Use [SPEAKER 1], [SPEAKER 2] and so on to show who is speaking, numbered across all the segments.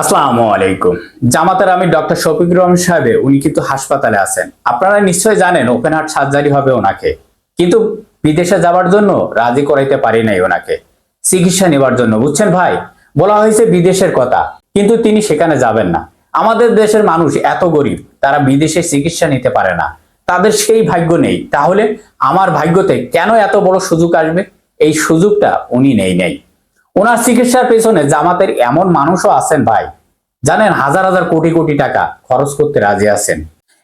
[SPEAKER 1] আসসালামু আলাইকুম। জামাতের আমি ডক্টর শফিক রহমান সাহেবে, উনি কিন্তু হাসপাতালে আছেন। আপনারা নিশ্চয় জানেন, ওপেন হার্ট সার্জারি হবে ওনাকে। কিন্তু বিদেশে যাওয়ার জন্য রাজি করাইতে পারি নাই ওনাকে। চিকিৎসা নেবার জন্য, বুঝছেন ভাই? বলা হয়েছে বিদেশের কথা, কিন্তু তিনি সেখানে যাবেন না। আমাদের দেশের মানুষ এত গরিব, তারা বিদেশে চিকিৎসা নিতে পারে না। তাদের সেই ভাগ্য নেই। তাহলে আমার ভাগ্যতে কেন এত বড় সুযোগ আসবে? এই সুযোগটা উনি নেই নেই। ওনার চিকিৎসার পেছনে জামাতের এমন মানুষও আছেন ভাই। জানেন, হাজার হাজার কোটি কোটি টাকা খরচ করতে রাজি আছেন।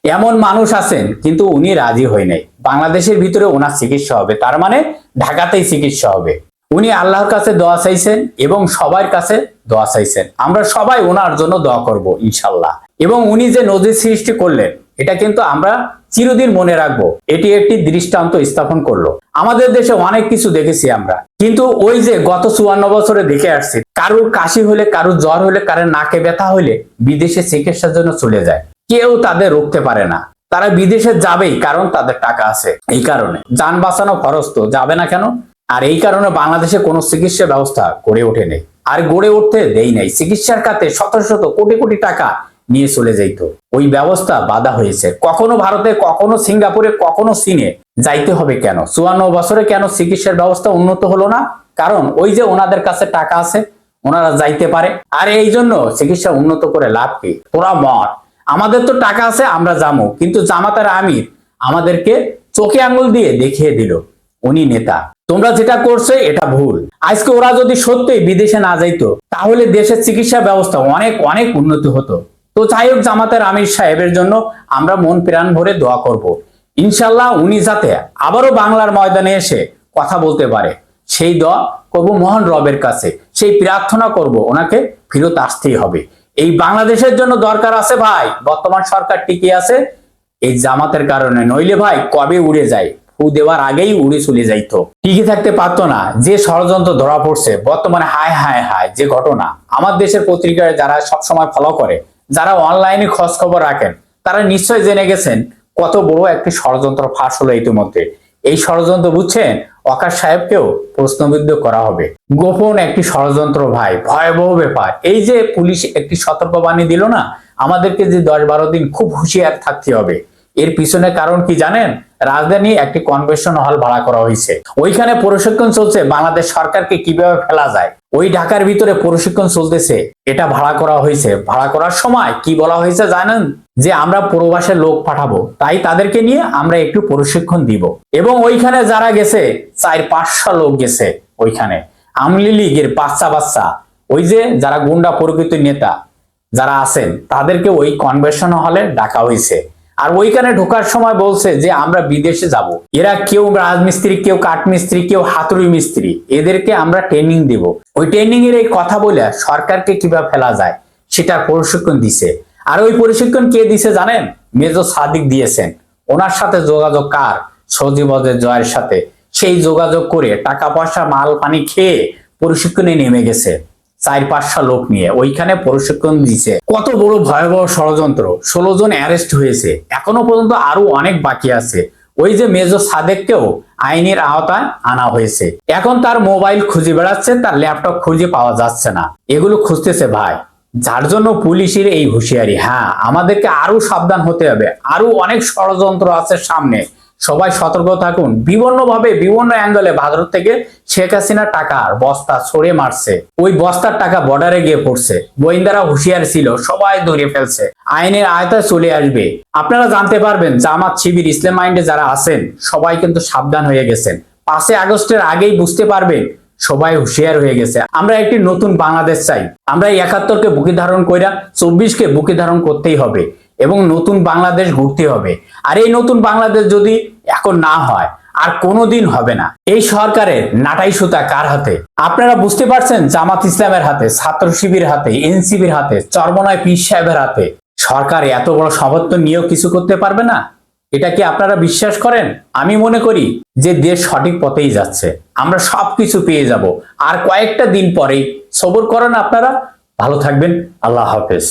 [SPEAKER 1] এমন মানুষ আছেন, কিন্তু উনি রাজি হয়ে নাই। বাংলাদেশের ভিতরে ওনার চিকিৎসা হবে, তার মানে ঢাকাতেই চিকিৎসা হবে। উনি আল্লাহর কাছে দোয়া চাইছেন এবং সবার কাছে দোয়া চাইছেন। আমরা সবাই ওনার জন্য দোয়া করব, ইনশাল্লাহ। এবং উনি যে নজির সৃষ্টি করলেন, এটা কিন্তু আমরা চিরদিন মনে রাখব, এটি একটি দৃষ্টান্ত স্থাপন করল। আমাদের দেশে অনেক কিছু দেখেছি আমরা। কিন্তু ওই যে গত চুয়ান্ন বছরে দেখে আসছি, কারুর কাশি হলে, কারুর জ্বর হলে, কারোর নাকে ব্যথা হলে বিদেশে চিকিৎসার জন্য চলে যায়। কেউ তাদের রুখতে পারে না। তারা বিদেশে যাবেই, কারণ তাদের টাকা আছে। এই কারণে যান বাঁচানো খরচ তো, যাবে না কেন? আর এই কারণে বাংলাদেশে কোনো চিকিৎসা ব্যবস্থা গড়ে ওঠে নেই আর গড়ে উঠতে দেই নাই। চিকিৎসার খাতে শত শত কোটি কোটি টাকা নিয়ে চলে যাইত। ওই ব্যবস্থা বাধা হয়েছে। কখনো ভারতে, কখনো সিঙ্গাপুরে, কখনো চীনে যাইতে হবে কেন? চুয়ান্ন বছরে কেন চিকিৎসার ব্যবস্থা উন্নত হলো না? কারণ ওই যে ওনাদের কাছে টাকা আছে, ওনারা যাইতে পারে। আর এই জন্য চিকিৎসা উন্নত করে লাভ কি? তোরা মর। আমাদের তো টাকা আছে, আমরা যাব কিন্তু জামাতার আমির আমাদেরকে চোখে আঙ্গুল দিয়ে দেখিয়ে দিল। উনি নেতা। তোমরা যেটা করছে, এটা ভুল। আজকে ওরা যদি সত্যি বিদেশে না যাইতো, তাহলে দেশের চিকিৎসা ব্যবস্থা অনেক অনেক উন্নতি হতো। তো যাই হোক জামাতের আমির সাহেবের জন্য আমরা মন প্রাণ ভরে দোয়া করব। ইনশাল্লাহ উনি যাতে আবারও বাংলার ময়দানে এসে কথা বলতে পারে। সেই দোয়া করব মহান রবের কাছে। সেই প্রার্থনা করব ওনাকে ফেরত আসতেই হবে। এই বাংলাদেশের জন্য দরকার আছে ভাই, বর্তমান সরকার টিকে আছে। এই জামাতের কারণে নইলে ভাই কবে উড়ে যায়? ফু দেওয়ার আগেই উড়ে চলে যাইত। টিকে থাকতে পারতো না। যে ষড়যন্ত্র ধরা পড়ছে, বর্তমানে হায় হায় হায় যে ঘটনা। আমার দেশের পত্রিকায় যারা সবসময় ফলো করে যারা অনলাইনে খোঁজ খবর রাখেন, তারা নিশ্চয় জেনে গেছেন কত বড় একটি ষড়যন্ত্র ফাঁস হলো ইতিমধ্যে। এই ষড়যন্ত্র বুঝছেন অকাশ সাহেবকেও প্রশ্নবিদ্ধ করা হবে। গোপন একটি ষড়যন্ত্র ভাই, ভয়াবহ ব্যাপার। এই যে পুলিশ একটি সতর্কবাণী দিল না, আমাদেরকে যে দশ বারো দিন খুব হুঁশিয়ার থাকতে হবে। এর পিছনে কারণ কি জানেন? রাজধানী একটি কনভেনশন হল ভাড়া করা হয়েছে। ওইখানে প্রশিক্ষণ চলছে, বাংলাদেশ সরকারকে কীভাবে ফেলা যায়? ওই ঢাকার ভিতরে প্রশিক্ষণ চলতেছে, এটা ভাড়া করা হয়েছে। ভাড়া করার সময় কি বলা হয়েছে জানেন? যে আমরা প্রবাসের লোক পাঠাবো, তাই তাদেরকে নিয়ে আমরা একটু প্রশিক্ষণ দিব। এবং ওইখানে যারা গেছে, চার পাঁচশো লোক গেছে ওইখানে। আমলি লীগের বাচ্চা বাচ্চা, ওই যে যারা গুন্ডা প্রকৃত নেতা, যারা আছেন, তাদেরকে ওই কনভেনশন হলে ডাকা হয়েছে। আর ওইখানে ঢোকার সময় বলছে যে, আমরা বিদেশে যাব। এরা কেউ রাজমিস্ত্রি, কেউ কাঠমিস্ত্রি, কেউ হাতুড়ি মিস্ত্রি। এদেরকে আমরা ট্রেনিং দিব। ওই ট্রেনিং এর এই কথা বলে সরকারকে কীভাবে ফেলা যায়, সেটার প্রশিক্ষণ দিছে। আর ওই প্রশিক্ষণ কে দিছে জানেন? মেজর সাদিক দিয়েছেন। ওনার সাথে যোগাযোগ কার? সজীবদের জয়ের সাথে। সেই যোগাযোগ করে টাকা পয়সা, মাল, পানি খেয়ে প্রশিক্ষণে নেমে গেছে। চার পাঁচশো লোক নিয়ে। ওইখানে প্রশিক্ষণ দিছে কত বড় ভয়াবহ ষড়যন্ত্র। ষোলো জন অ্যারেস্ট হয়েছে। এখনও পর্যন্ত আরও অনেক বাকি আছে। ওই যে মেজর সাদেককেও আইনের আওতায় আনা হয়েছে। এখন তার মোবাইল খুঁজে বেড়াচ্ছে, তার ল্যাপটপ খুঁজে পাওয়া যাচ্ছে না। এগুলো খুঁজতেছে ভাই। যার জন্য পুলিশের এই হুঁশিয়ারি। হ্যাঁ আমাদেরকে আরও সাবধান হতে হবে। আরও অনেক ষড়যন্ত্র আছে সামনে। সবাই সতর্ক থাকুন। বিভিন্ন ভাবে বিভিন্ন অ্যাঙ্গেলে ভারত থেকে শেখ হাসিনা টাকার বস্তা ছড়ে মারছে। ওই বস্তার টাকা বর্ডারে গিয়ে পড়ছে। গোয়েন্দারা হুঁশিয়ার ছিল, সবাই ধরে ফেলছে। আইনের আয়তায় চলে আসবে। আপনারা জানতে পারবেন, জামাত শিবির, ইসলাম মাইন্ডে যারা আছেন, সবাই কিন্তু সাবধান হয়ে গেছেন। পাঁচই আগস্টের আগেই বুঝতে পারবেন, সবাই হুঁশিয়ার হয়ে গেছে। আমরা একটি নতুন বাংলাদেশ চাই। আমরা একাত্তরকে বুকে ধারণ কইরা, চব্বিশকে বুকে ধারণ করতেই হবে। এবং নতুন বাংলাদেশ ঘুরতে হবে। আর এই নতুন বাংলাদেশ যদি এখন না হয়, আর কোনোদিন হবে না। এই সরকারের নাটাই সুতা কার হাতে? আপনারা বুঝতে পারছেন জামাত ইসলামের হাতে, ছাত্র শিবির হাতে এনসিবির হাতে, চরমনায় পীর সাহেবের হাতে সরকার এত বড় সমর্থন নিয়েও কিছু করতে পারবে না? এটা কি আপনারা বিশ্বাস করেন? আমি মনে করি যে দেশ সঠিক পথেই যাচ্ছে। আমরা সবকিছু পেয়ে যাব। আর কয়েকটা দিন পরেই। সবর করেন আপনারা। ভালো থাকবেন। আল্লাহ হাফেজ।